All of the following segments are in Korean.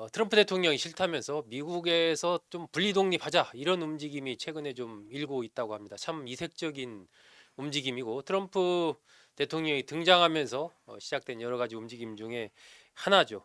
어, 트럼프 대통령이 싫다면서 미국에서 좀 분리 독립하자 이런 움직임이 최근에 좀 일고 있다고 합니다. 참 이색적인 움직임이고 트럼프 대통령이 등장하면서 어, 시작된 여러 가지 움직임 중에 하나죠.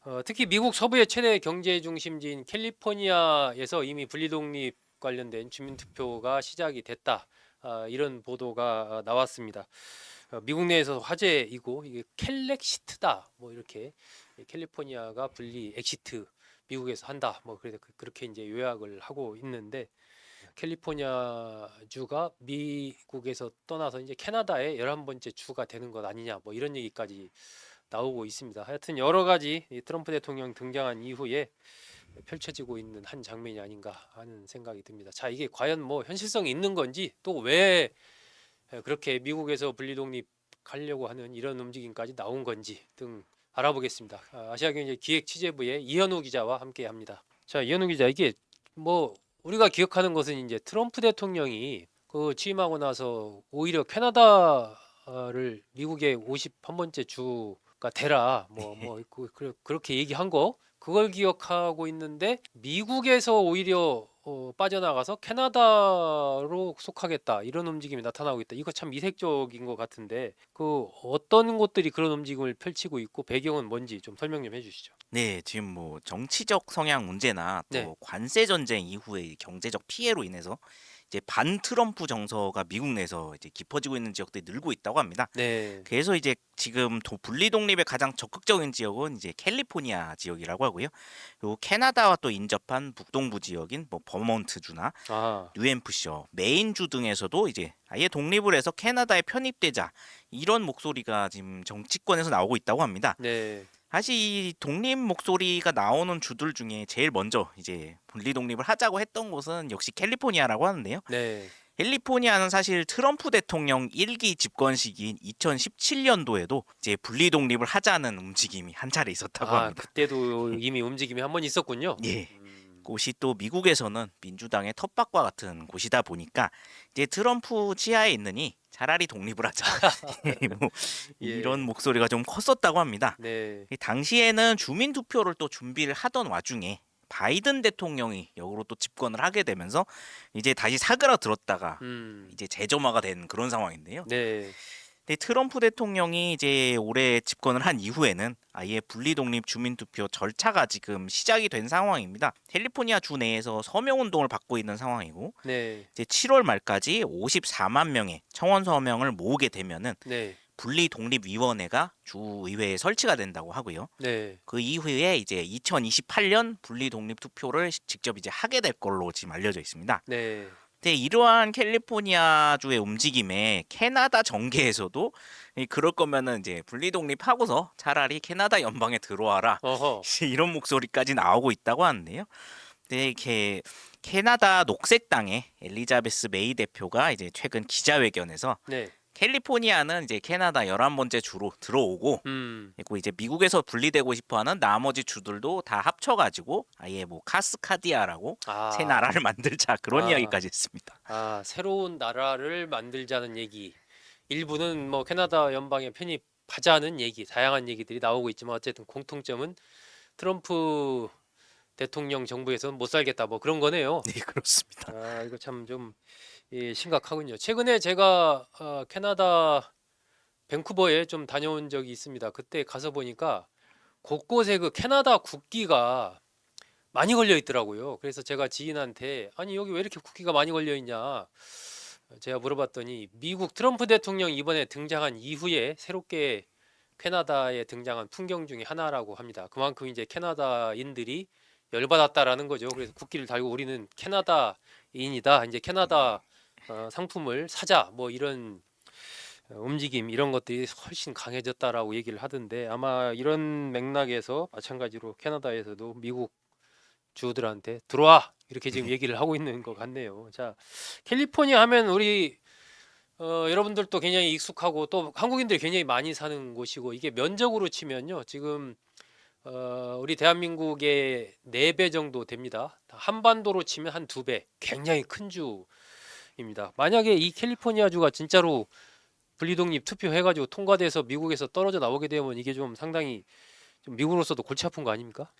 어, 특히 미국 서부의 최대 경제 중심지인 캘리포니아에서 이미 분리 독립 관련된 주민 투표가 시작이 됐다. 아, 이런 보도가 어, 나왔습니다. 어, 미국 내에서 화제이고 이게 캘렉시트다. 뭐 이렇게 캘리포니아가 분리 엑시트 미국에서 한다. 뭐 그래서 그- 그렇게 이제 요약을 하고 있는데 캘리포니아 주가 미국에서 떠나서 이제 캐나다의 11번째 주가 되는 것 아니냐. 뭐 이런 얘기까지 나오고 있습니다. 하여튼 여러 가지 이 트럼프 대통령 등장한 이후에 펼쳐지고 있는 한 장면이 아닌가 하는 생각이 듭니다. 자, 이게 과연 뭐 현실성이 있는 건지 또 왜 그렇게 미국에서 분리 독립 가려고 하는 이런 움직임까지 나온 건지 등 알아보겠습니다. 아, 아시아경제 기획 취재부의 이현우 기자와 함께합니다. 자, 이현우 기자 이게 뭐 우리가 기억하는 것은 이제 트럼프 대통령이 그 취임하고 나서 오히려 캐나다 를 미국의 51번째 주가 되라 뭐뭐 그렇게 얘기한 거 그걸 기억하고 있는데 미국에서 오히려 어, 빠져나가서 캐나다로 속하겠다 이런 움직임이 나타나고 있다. 이거 참 이색적인 것 같은데 그 어떤 곳들이 그런 움직임을 펼치고 있고 배경은 뭔지 좀 설명 좀 해주시죠. 네, 지금 뭐 정치적 성향 문제나 또 네. 관세 전쟁 이후의 경제적 피해로 인해서 이제 반 트럼프 정서가 미국 내에서 이제 깊어지고 있는 지역들이 늘고 있다고 합니다. 네, 그래서 이제 지금 도 분리 독립에 가장 적극적인 지역은 이제 캘리포니아 지역이라고 하고요. 그리고 캐나다와 또 인접한 북동부 지역인 뭐 버몬트 주나 아, 뉴햄프셔, 메인주 등에서도 이제 아예 독립을 해서 캐나다에 편입되자 이런 목소리가 지금 정치권에서 나오고 있다고 합니다. 네, 사실 이 독립 목소리가 나오는 주들 중에 제일 먼저 이제 분리 독립을 하자고 했던 곳은 역시 캘리포니아라고 하는데요. 네, 캘리포니아는 사실 트럼프 대통령 1기 집권 시기인 2017년도에도 이제 분리 독립을 하자는 움직임이 한 차례 있었다고 아 합니다. 그때도 이미 움직임이 한 번 있었군요. 예. 음, 곳이 또 미국에서는 민주당의 텃밭과 같은 곳이다 보니까 이제 트럼프 치하에 있느니 차라리 독립을 하자 뭐 예. 이런 목소리가 좀 컸었다고 합니다. 네, 이 당시에는 주민 투표를 또 준비를 하던 와중에 바이든 대통령이 역으로 또 집권을 하게 되면서 이제 다시 사그라들었다가 음, 이제 재점화가 된 그런 상황인데요. 네, 근데 트럼프 대통령이 이제 올해 집권을 한 이후에는 아예 분리 독립 주민 투표 절차가 지금 시작이 된 상황입니다. 캘리포니아 주 내에서 서명 운동을 받고 있는 상황이고 네, 이제 7월 말까지 54만 명의 청원 서명을 모으게 되면은 네, 분리 독립 위원회가 주 의회에 설치가 된다고 하고요. 네, 그 이후에 이제 2028년 분리 독립 투표를 직접 이제 하게 될 걸로 지금 알려져 있습니다. 네, 근데 이러한 캘리포니아주의 움직임에 캐나다 정계에서도 이 그럴 거면은 이제 분리 독립하고서 차라리 캐나다 연방에 들어와라. 어허, 이런 목소리까지 나오고 있다고 하는데요. 근데 이렇게 캐나다 녹색당의 엘리자베스 메이 대표가 이제 최근 기자회견에서 네, 캘리포니아는 이제 캐나다 11번째 주로 들어오고 음, 그리고 이제 미국에서 분리되고 싶어 하는 나머지 주들도 다 합쳐 가지고 아예 뭐 카스카디아라고 아, 새 나라를 만들자 그런 아. 이야기까지 했습니다. 아, 새로운 나라를 만들자는 얘기. 일부는 뭐 캐나다 연방에 편입하자는 얘기, 다양한 얘기들이 나오고 있지만 어쨌든 공통점은 트럼프 대통령 정부에서는 못 살겠다 뭐 그런 거네요. 네 그렇습니다. 아, 이거 참 좀 심각하군요. 최근에 제가 어, 캐나다 밴쿠버에 좀 다녀온 적이 있습니다. 그때 가서 보니까 곳곳에 그 캐나다 국기가 많이 걸려 있더라고요. 그래서 제가 지인한테 아니 여기 왜 이렇게 국기가 많이 걸려 있냐? 제가 물어봤더니 미국 트럼프 대통령 이번에 등장한 이후에 새롭게 캐나다에 등장한 풍경 중에 하나라고 합니다. 그만큼 이제 캐나다인들이 열받았다라는 거죠. 그래서 국기를 달고 우리는 캐나다인이다. 이제 캐나다 어, 상품을 사자. 뭐 이런 어, 움직임 이런 것들이 훨씬 강해졌다라고 얘기를 하던데 아마 이런 맥락에서 마찬가지로 캐나다에서도 미국 주들한테 들어와 이렇게 지금 얘기를 하고 있는 것 같네요. 자, 캘리포니아 하면 우리 어, 여러분들도 굉장히 익숙하고 또 한국인들이 굉장히 많이 사는 곳이고 이게 면적으로 치면요 지금 어, 우리 대한민국의 네 배 정도 됩니다. 한반도로 치면 한 두 배, 굉장히 큰 주입니다. 만약에 이 캘리포니아 주가 진짜로 분리독립 투표해가지고 통과돼서 미국에서 떨어져 나오게 되면 이게 좀 상당히 좀 미국으로서도 골치 아픈 거 아닙니까?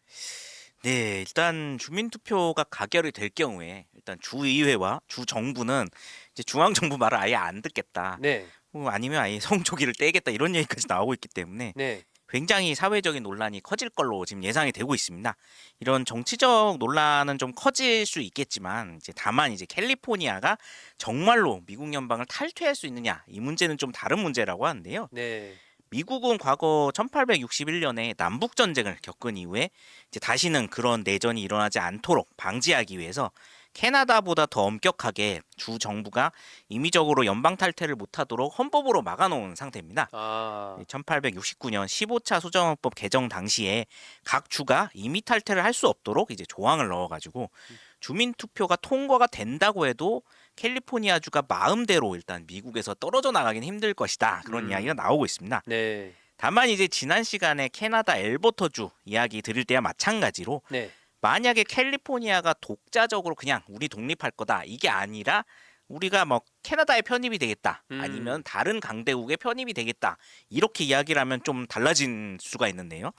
네, 일단 주민 투표가 가결이 될 경우에 일단 주의회와 주 정부는 이제 중앙 정부 말을 아예 안 듣겠다. 네, 뭐 아니면 아예 성조기를 떼겠다 이런 얘기까지 나오고 있기 때문에 네, 굉장히 사회적인 논란이 커질 걸로 지금 예상이 되고 있습니다. 이런 정치적 논란은 좀 커질 수 있겠지만 이제 다만 이제 캘리포니아가 정말로 미국 연방을 탈퇴할 수 있느냐 이 문제는 좀 다른 문제라고 하는데요. 네, 미국은 과거 1861년에 남북 전쟁을 겪은 이후에 이제 다시는 그런 내전이 일어나지 않도록 방지하기 위해서 캐나다보다 더 엄격하게 주 정부가 임의적으로 연방 탈퇴를 못하도록 헌법으로 막아놓은 상태입니다. 아, 1869년 15차 수정헌법 개정 당시에 각 주가 임의 탈퇴를 할 수 없도록 이제 조항을 넣어가지고 주민 투표가 통과가 된다고 해도 캘리포니아 주가 마음대로 일단 미국에서 떨어져 나가긴 힘들 것이다 그런 음. 이야기가 나오고 있습니다. 네, 다만 이제 지난 시간에 캐나다 엘버터주 이야기 드릴 때와 마찬가지로 네, 만약에 캘리포니아가 독자적으로 그냥 우리 독립할 거다. 이게 아니라 우리가 뭐 캐나다에 편입이 되겠다 음. 아니면 다른 강대국에 편입이 되겠다 이렇게 이야기를 하면 좀 달라진 수가 있는데요.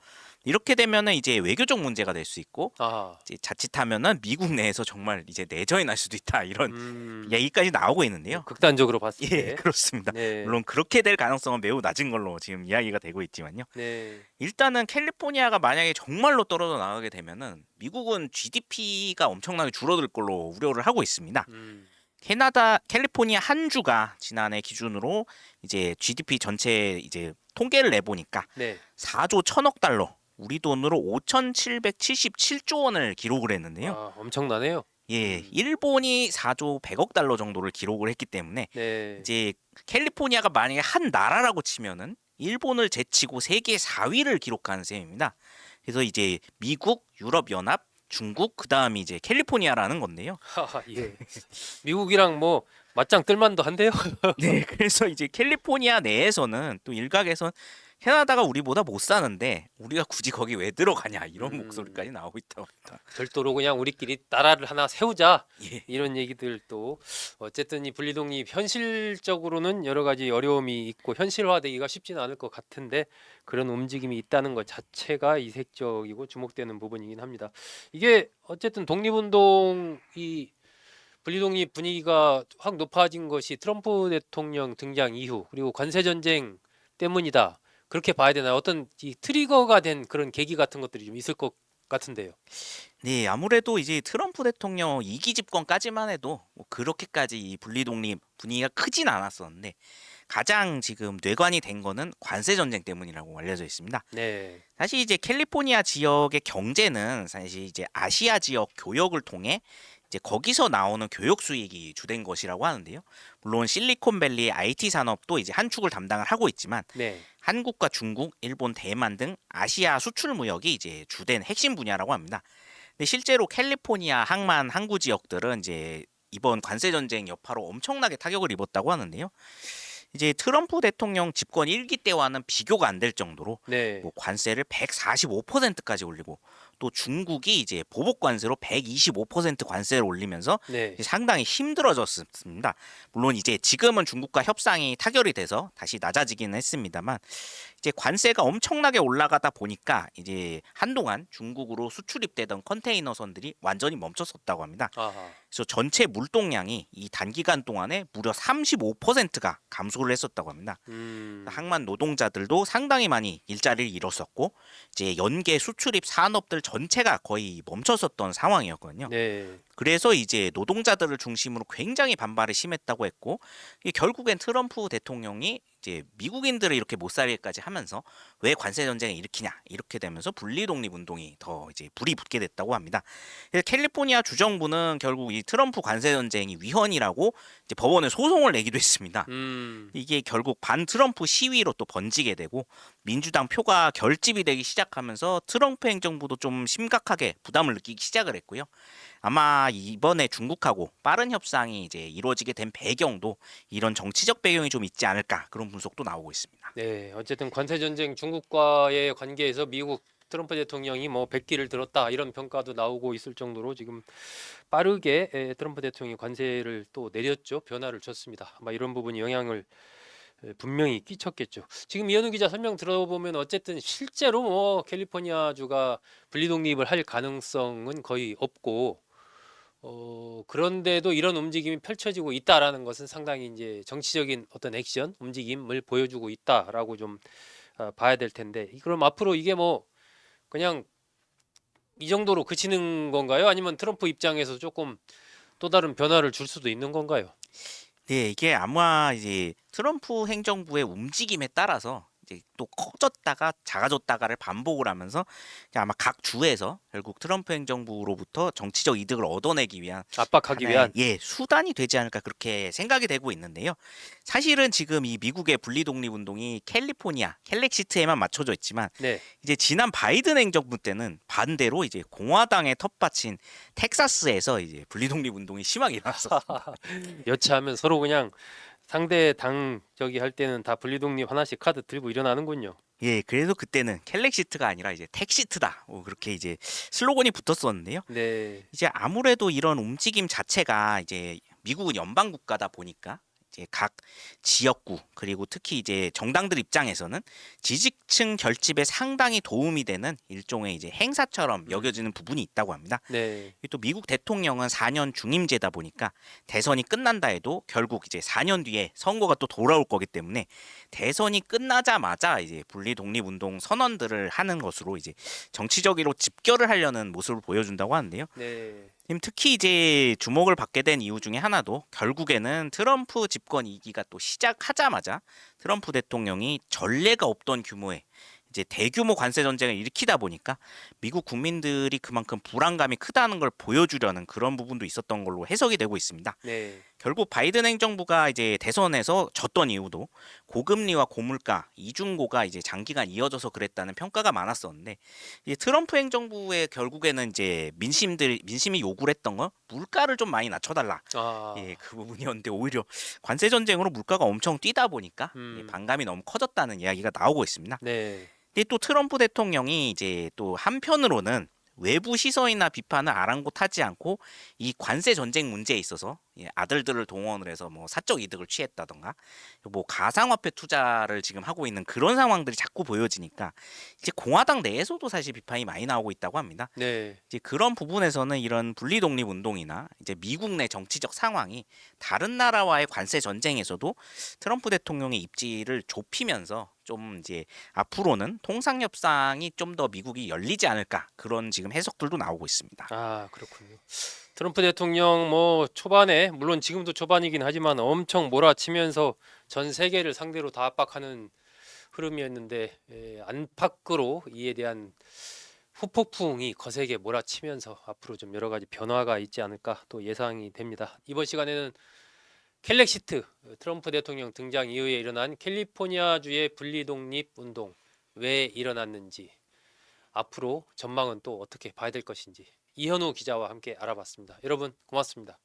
이렇게 되면은 이제 외교적 문제가 될 수 있고 아, 이제 자칫하면은 미국 내에서 정말 이제 내전이 날 수도 있다 이런 음, 얘기까지 나오고 있는데요. 극단적으로 봤을 예, 때, 그렇습니다. 네, 물론 그렇게 될 가능성은 매우 낮은 걸로 지금 이야기가 되고 있지만요. 네, 일단은 캘리포니아가 만약에 정말로 떨어져 나가게 되면은 미국은 GDP가 엄청나게 줄어들 걸로 우려를 하고 있습니다. 음, 캐나다 캘리포니아 한 주가 지난해 기준으로 이제 GDP 전체 이제 통계를 내 보니까 네, 4조 1000억 달러 우리 돈으로 5,777조 원을 기록을 했는데요. 아, 엄청나네요. 예, 음. 일본이 4조 100억 달러 정도를 기록을 했기 때문에 네, 이제 캘리포니아가 만약에 한 나라라고 치면은 일본을 제치고 세계 4위를 기록한 셈입니다. 그래서 이제 미국, 유럽 연합, 중국 그다음이 이제 캘리포니아라는 건데요. 하하, 예, 미국이랑 뭐 맞짱 뜰만도 한데요. 네, 그래서 이제 캘리포니아 내에서는 또 일각에선 캐나다가 우리보다 못 사는데 우리가 굳이 거기 왜 들어가냐 이런 음. 목소리까지 나오고 있다고 합니다. 별도로 그냥 우리끼리 나라를 하나 세우자 예. 이런 얘기들도 어쨌든 이 분리독립 현실적으로는 여러 가지 어려움이 있고 현실화되기가 쉽지는 않을 것 같은데 그런 움직임이 있다는 것 자체가 이색적이고 주목되는 부분이긴 합니다. 이게 어쨌든 독립운동 이 분리독립 분위기가 확 높아진 것이 트럼프 대통령 등장 이후 그리고 관세 전쟁 때문이다. 그렇게 봐야 되나요? 어떤 이 트리거가 된 그런 계기 같은 것들이 좀 있을 것 같은데요. 네, 아무래도 이제 트럼프 대통령 2기 집권까지만 해도 뭐 그렇게까지 이 분리독립 분위기가 크진 않았었는데 가장 지금 뇌관이 된 거는 관세 전쟁 때문이라고 알려져 있습니다. 네. 사실 이제 캘리포니아 지역의 경제는 사실 이제 아시아 지역 교역을 통해 이제 거기서 나오는 교육 수익이 주된 것이라고 하는데요. 물론 실리콘밸리의 IT 산업도 이제 한 축을 담당을 하고 있지만 네. 한국과 중국, 일본, 대만 등 아시아 수출 무역이 이제 주된 핵심 분야라고 합니다. 근데 실제로 캘리포니아 항만 항구 지역들은 이제 이번 관세 전쟁 여파로 엄청나게 타격을 입었다고 하는데요. 이제 트럼프 대통령 집권 1기 때와는 비교가 안 될 정도로 네. 뭐 관세를 145%까지 올리고 또 중국이 이제 보복 관세로 125% 관세를 올리면서 네. 상당히 힘들어졌습니다. 물론 이제 지금은 중국과 협상이 타결이 돼서 다시 낮아지기는 했습니다만 이제 관세가 엄청나게 올라가다 보니까 이제 한동안 중국으로 수출입되던 컨테이너선들이 완전히 멈췄었다고 합니다. 아하. 그래서 전체 물동량이 이 단기간 동안에 무려 35%가 감소를 했었다고 합니다. 음. 항만 노동자들도 상당히 많이 일자리를 잃었었고 이제 연계 수출입 산업들 전체가 거의 멈췄었던 상황이었거든요. 네. 그래서 이제 노동자들을 중심으로 굉장히 반발이 심했다고 했고 결국엔 트럼프 대통령이 이제 미국인들을 이렇게 못 살게까지 하면서 왜 관세 전쟁을 일으키냐 이렇게 되면서 분리 독립 운동이 더 이제 불이 붙게 됐다고 합니다. 그래서 캘리포니아 주정부는 결국 이 트럼프 관세 전쟁이 위헌이라고 이제 법원에 소송을 내기도 했습니다. 음. 이게 결국 반 트럼프 시위로 또 번지게 되고 민주당 표가 결집이 되기 시작하면서 트럼프 행정부도 좀 심각하게 부담을 느끼기 시작을 했고요. 아마 이번에 중국하고 빠른 협상이 이제 이루어지게 된 배경도 이런 정치적 배경이 좀 있지 않을까 그런 분석도 나오고 있습니다. 네. 어쨌든 관세 전쟁 중국과의 관계에서 미국 트럼프 대통령이 뭐 백기를 들었다 이런 평가도 나오고 있을 정도로 지금 빠르게 에, 트럼프 대통령이 관세를 또 내렸죠. 변화를 줬습니다. 아마 이런 부분이 영향을 에, 분명히 끼쳤겠죠. 지금 이현우 기자 설명 들어보면 어쨌든 실제로 뭐 캘리포니아 주가 분리 독립을 할 가능성은 거의 없고 어 그런데도 이런 움직임이 펼쳐지고 있다라는 것은 상당히 이제 정치적인 어떤 액션 움직임을 보여주고 있다라고 좀 아, 봐야 될 텐데 이- 그럼 앞으로 이게 뭐 그냥 이 정도로 그치는 건가요? 아니면 트럼프 입장에서 조금 또 다른 변화를 줄 수도 있는 건가요? 네, 이게 아마 이제 트럼프 행정부의 움직임에 따라서 이제 또 커졌다가 작아졌다가를 반복을 하면서 아마 각 주에서 결국 트럼프 행정부로부터 정치적 이득을 얻어내기 위한 압박하기 하나의, 위한 예 수단이 되지 않을까 그렇게 생각이 되고 있는데요. 사실은 지금 이 미국의 분리 독립 운동이 캘리포니아 캘렉시트에만 맞춰져 있지만 네. 이제 지난 바이든 행정부 때는 반대로 이제 공화당의 텃밭인 텍사스에서 이제 분리 독립 운동이 심하게 일어났었어요. 여차하면 서로 그냥 상대 당 저기 할 때는 다 분리독립 하나씩 카드 들고 일어나는군요. 예, 그래서 그때는 캘렉시트가 아니라 이제 택시트다. 뭐 그렇게 이제 슬로건이 붙었었는데요. 네. 이제 아무래도 이런 움직임 자체가 이제 미국은 연방 국가다 보니까 이제 각 지역구 그리고 특히 이제 정당들 입장에서는 지지층 결집에 상당히 도움이 되는 일종의 이제 행사처럼 여겨지는 부분이 있다고 합니다. 네. 또 미국 대통령은 4년 중임제다 보니까 대선이 끝난다 해도 결국 이제 4년 뒤에 선거가 또 돌아올 거기 때문에 대선이 끝나자마자 이제 분리 독립 운동 선언들을 하는 것으로 이제 정치적으로 집결을 하려는 모습을 보여준다고 하는데요. 네. 지금 특히 이제 주목을 받게 된 이유 중에 하나도 결국에는 트럼프 집권 2기가 또 시작하자마자 트럼프 대통령이 전례가 없던 규모의 이제 대규모 관세 전쟁을 일으키다 보니까 미국 국민들이 그만큼 불안감이 크다는 걸 보여주려는 그런 부분도 있었던 걸로 해석이 되고 있습니다. 네. 결국 바이든 행정부가 이제 대선에서 졌던 이유도 고금리와 고물가 이중고가 이제 장기간 이어져서 그랬다는 평가가 많았었는데 이제 트럼프 행정부의 결국에는 이제 민심들 민심이 요구를 했던 건 물가를 좀 많이 낮춰달라. 아. 예, 그 부분이었는데 오히려 관세 전쟁으로 물가가 엄청 뛰다 보니까 음. 예, 반감이 너무 커졌다는 이야기가 나오고 있습니다. 네. 근데 또 트럼프 대통령이 이제 또 한편으로는 외부 시선이나 비판을 아랑곳하지 않고 이 관세 전쟁 문제에 있어서 예, 아들들을 동원을 해서 뭐 사적 이득을 취했다던가 뭐 가상화폐 투자를 지금 하고 있는 그런 상황들이 자꾸 보여지니까 이제 공화당 내에서도 사실 비판이 많이 나오고 있다고 합니다. 네. 이제 그런 부분에서는 이런 분리 독립 운동이나 이제 미국 내 정치적 상황이 다른 나라와의 관세 전쟁에서도 트럼프 대통령의 입지를 좁히면서 좀 이제 앞으로는 통상 협상이 좀 더 미국이 열리지 않을까 그런 지금 해석들도 나오고 있습니다. 아, 그렇군요. 트럼프 대통령 뭐 초반에 물론 지금도 초반이긴 하지만 엄청 몰아치면서 전 세계를 상대로 다 압박하는 흐름이었는데 에, 안팎으로 이에 대한 후폭풍이 거세게 몰아치면서 앞으로 좀 여러 가지 변화가 있지 않을까 또 예상이 됩니다. 이번 시간에는 캘렉시트 트럼프 대통령 등장 이후에 일어난 캘리포니아주의 분리독립 운동 왜 일어났는지 앞으로 전망은 또 어떻게 봐야 될 것인지 이현우 기자와 함께 알아봤습니다. 여러분 고맙습니다.